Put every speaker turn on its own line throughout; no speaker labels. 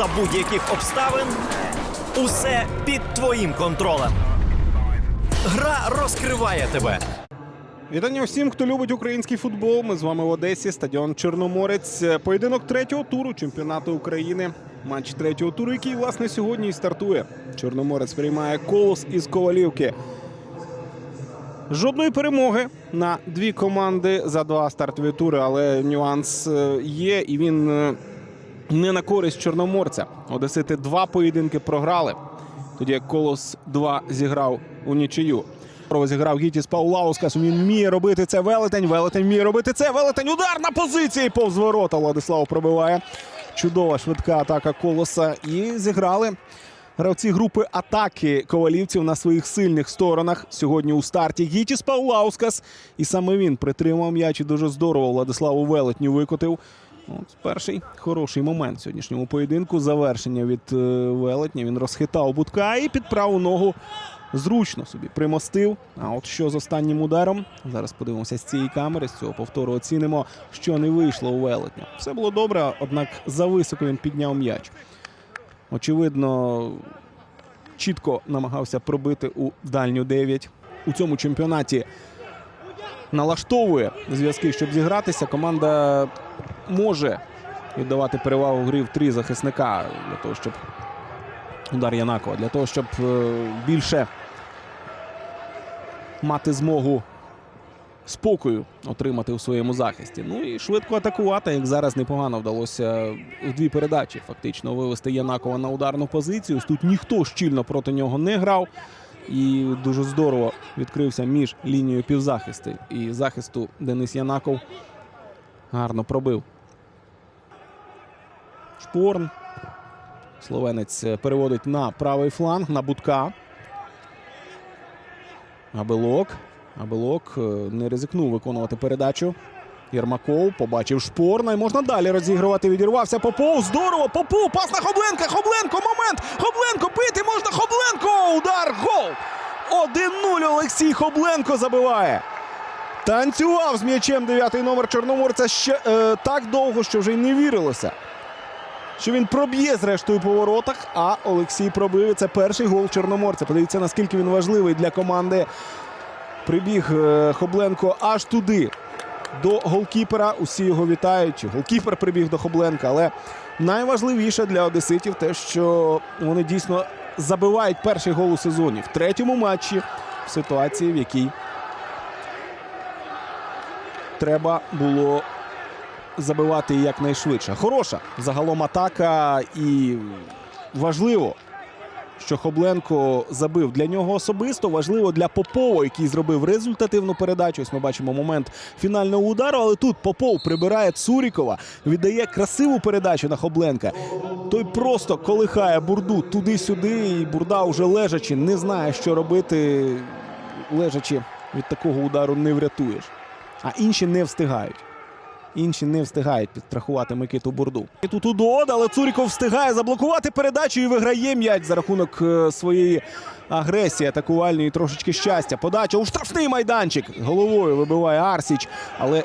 за будь-яких обставин. Усе під твоїм контролем. Гра розкриває тебе.
Вітання всім, хто любить український футбол. Ми з вами в Одесі, стадіон Чорноморець. Поєдинок третього туру чемпіонату України. Матч третього туру, який власне сьогодні і стартує. Чорноморець приймає колос із Ковалівки. Жодної перемоги на дві команди за два стартові тури, але нюанс е, є, і він е, не на користь чорноморця. Одесити два поєдинки програли. Тоді як Колос 2 зіграв у нічию. Зіграв Гітіс Паулаускас. Він вміє робити це велетень. Велетень вміє робити це. Велетень. Удар на позиції повз ворота. Владислав пробиває. Чудова швидка атака колоса. І зіграли гравці групи атаки ковалівців на своїх сильних сторонах. Сьогодні у старті Гітіс Паулаускас. І саме він притримав м'яч і дуже здорово Владиславу Велетню викотив. От перший хороший момент в сьогоднішньому поєдинку. Завершення від е, Велетня. Він розхитав будка і під праву ногу зручно собі примостив. А от що з останнім ударом? Зараз подивимося з цієї камери, з цього повтору оцінимо, що не вийшло у Велетня. Все було добре, однак зависоко він підняв м'яч. Очевидно, чітко намагався пробити у дальню 9. У цьому чемпіонаті налаштовує зв'язки, щоб зігратися. Команда може віддавати перевагу грі в три захисника для того, щоб удар Янакова, для того, щоб е, більше мати змогу спокою отримати у своєму захисті. Ну і швидко атакувати, як зараз непогано вдалося в дві передачі фактично вивести Янакова на ударну позицію. Тут ніхто щільно проти нього не грав. І дуже здорово відкрився між лінією півзахисту і захисту Денис Янаков гарно пробив. Шпорн. Словенець переводить на правий фланг на Будка. Абелок. Абелок е, не ризикнув виконувати передачу. Єрмаков побачив шпорна і можна далі розігрувати. Відірвався Попов. Здорово! Попов! Пас на Хобленка! Хобленко! Момент! Хобленко! Бити можна! Хобленко! Удар! Гол! 1-0 Олексій Хобленко забиває. Танцював з м'ячем дев'ятий номер Чорноморця ще е, так довго, що вже й не вірилося. Що він проб'є зрештою по воротах, а Олексій пробив. Це перший гол Чорноморця. Подивіться, наскільки він важливий для команди. Прибіг е, Хобленко аж туди. До голкіпера. Усі його вітають. Голкіпер прибіг до Хобленка. Але найважливіше для одеситів те, що вони дійсно забивають перший гол у сезоні в третьому матчі в ситуації, в якій треба було забивати якнайшвидше. Хороша загалом атака і важливо, що Хобленко забив для нього особисто. Важливо для Попова, який зробив результативну передачу. Ось ми бачимо момент фінального удару. Але тут Попов прибирає Цурікова, віддає красиву передачу на Хобленка. Той просто колихає бурду туди-сюди, і бурда вже лежачи, не знає, що робити. Лежачи від такого удару не врятуєш. А інші не встигають. Інші не встигають підстрахувати Микиту Бурду. І тут удод, але Цуріков встигає заблокувати передачу і виграє м'яч за рахунок е, своєї агресії атакувальної трошечки щастя. Подача у штрафний майданчик. Головою вибиває Арсіч. Але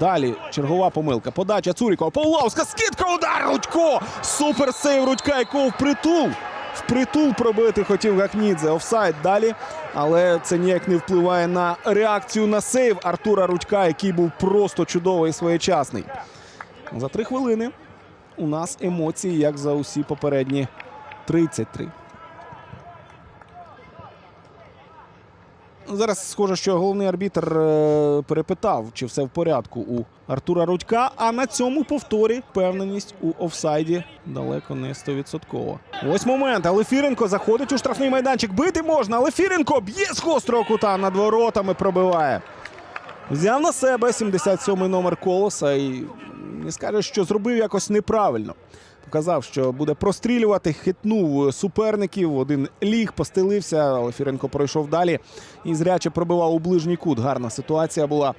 далі чергова помилка. Подача Цурікова. Павловська скидка. Удар Рудько. Супер сейв Рудька, якого впритул. Впритул пробити хотів Гакнідзе. Офсайд далі. Але це ніяк не впливає на реакцію на сейв Артура Рудька, який був просто чудовий і своєчасний. За три хвилини у нас емоції, як за усі попередні 33. Зараз схоже, що головний арбітр е, перепитав, чи все в порядку у Артура Рудька. А на цьому повторі впевненість у офсайді далеко не 100%. Ось момент. Але Фіренко заходить у штрафний майданчик. Бити можна, але Фіренко б'є з гострого кута над воротами пробиває. Взяв на себе 77-й номер колоса і не скаже, що зробив якось неправильно. Показав, що буде прострілювати, хитнув суперників. Один ліг, постелився, але Фіренко пройшов далі і зряче пробивав у ближній кут. Гарна ситуація була.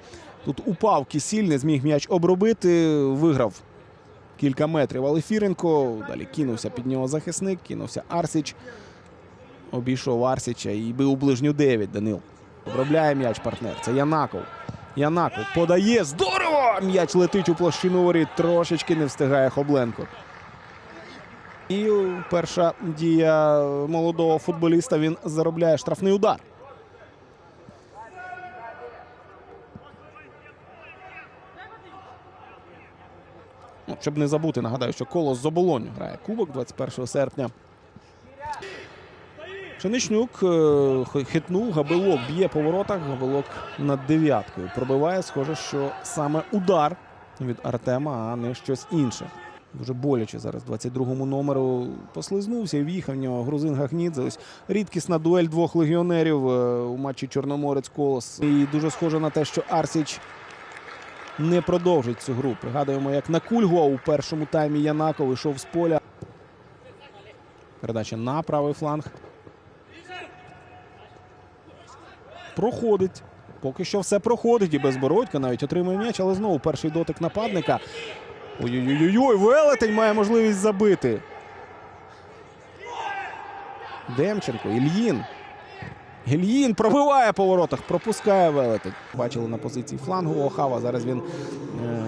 Тут упав Кісіль, не зміг м'яч обробити, виграв кілька метрів. Але Фіренко далі кинувся під нього захисник, кинувся Арсіч. Обійшов Арсіча і бив у ближню 9 Данил. Обробляє м'яч партнер. Це Янаков. Янаков подає. Здорово! М'яч летить у площину воріт. Трошечки не встигає Хобленко. І перша дія молодого футболіста він заробляє штрафний удар. Ну, щоб не забути, нагадаю, що колос з оболоню грає кубок 21 серпня. Пшеничнюк е, хитнув, габелок б'є по воротах, габелок над дев'яткою. Пробиває, схоже, що саме удар від Артема, а не щось інше. Дуже боляче зараз 22-му номеру послизнувся і в'їхав в нього грузин Гахнідзе. Ось рідкісна дуель двох легіонерів е, у матчі Чорноморець Колос. І дуже схоже на те, що Арсіч не продовжить цю гру. Пригадуємо, як на Кульго у першому таймі Янаков йшов з поля. Передача на правий фланг. Проходить. Поки що все проходить. І безбородька навіть отримує м'яч, але знову перший дотик нападника. Ой-ой-ой, велетень має можливість забити. Демченко, Ільїн. Ільїн пробиває по воротах, пропускає велетень. Бачили на позиції флангу Охава. Зараз він е-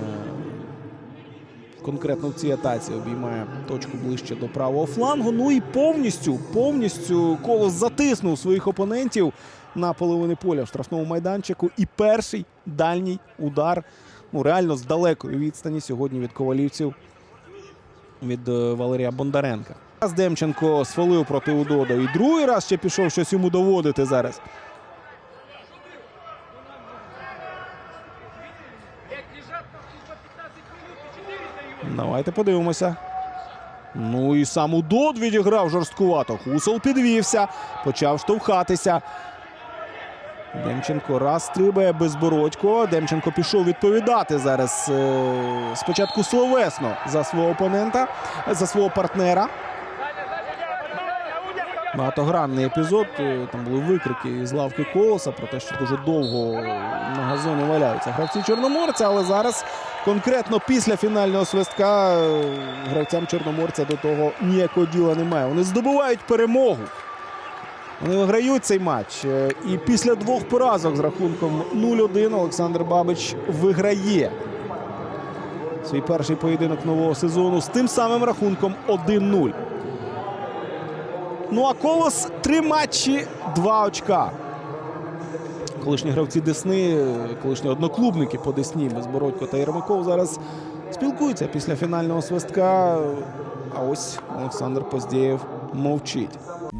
конкретно в цій атаці обіймає точку ближче до правого флангу. Ну і повністю, повністю колос затиснув своїх опонентів на половини поля в штрафному майданчику. І перший дальній удар ну, реально з далекої відстані сьогодні від ковалівців від е, Валерія Бондаренка. Раз Демченко свалив проти Удода. І другий раз ще пішов щось йому доводити зараз. Давайте подивимося. Ну і сам Удод відіграв жорсткувато. Хусол підвівся, почав штовхатися. Демченко раз стрибає безбородько. Демченко пішов відповідати зараз е, спочатку словесно за свого опонента, за свого партнера. Багатогранний епізод. Е, Там були викрики з лавки колоса про те, що дуже довго на газоні валяються гравці Чорноморця. Але зараз конкретно після фінального свистка е, гравцям Чорноморця до того ніякого діла немає. Вони здобувають перемогу. Вони виграють цей матч. Е, І після двох поразок з рахунком 0-1 Олександр Бабич виграє свій перший поєдинок нового сезону з тим самим рахунком 1-0. Ну а колос три матчі, два очка. Колишні гравці Десни, колишні одноклубники по Десні, Безбородько та Єрмаков зараз спілкуються після фінального свистка. А ось Олександр Поздєєв мовчить.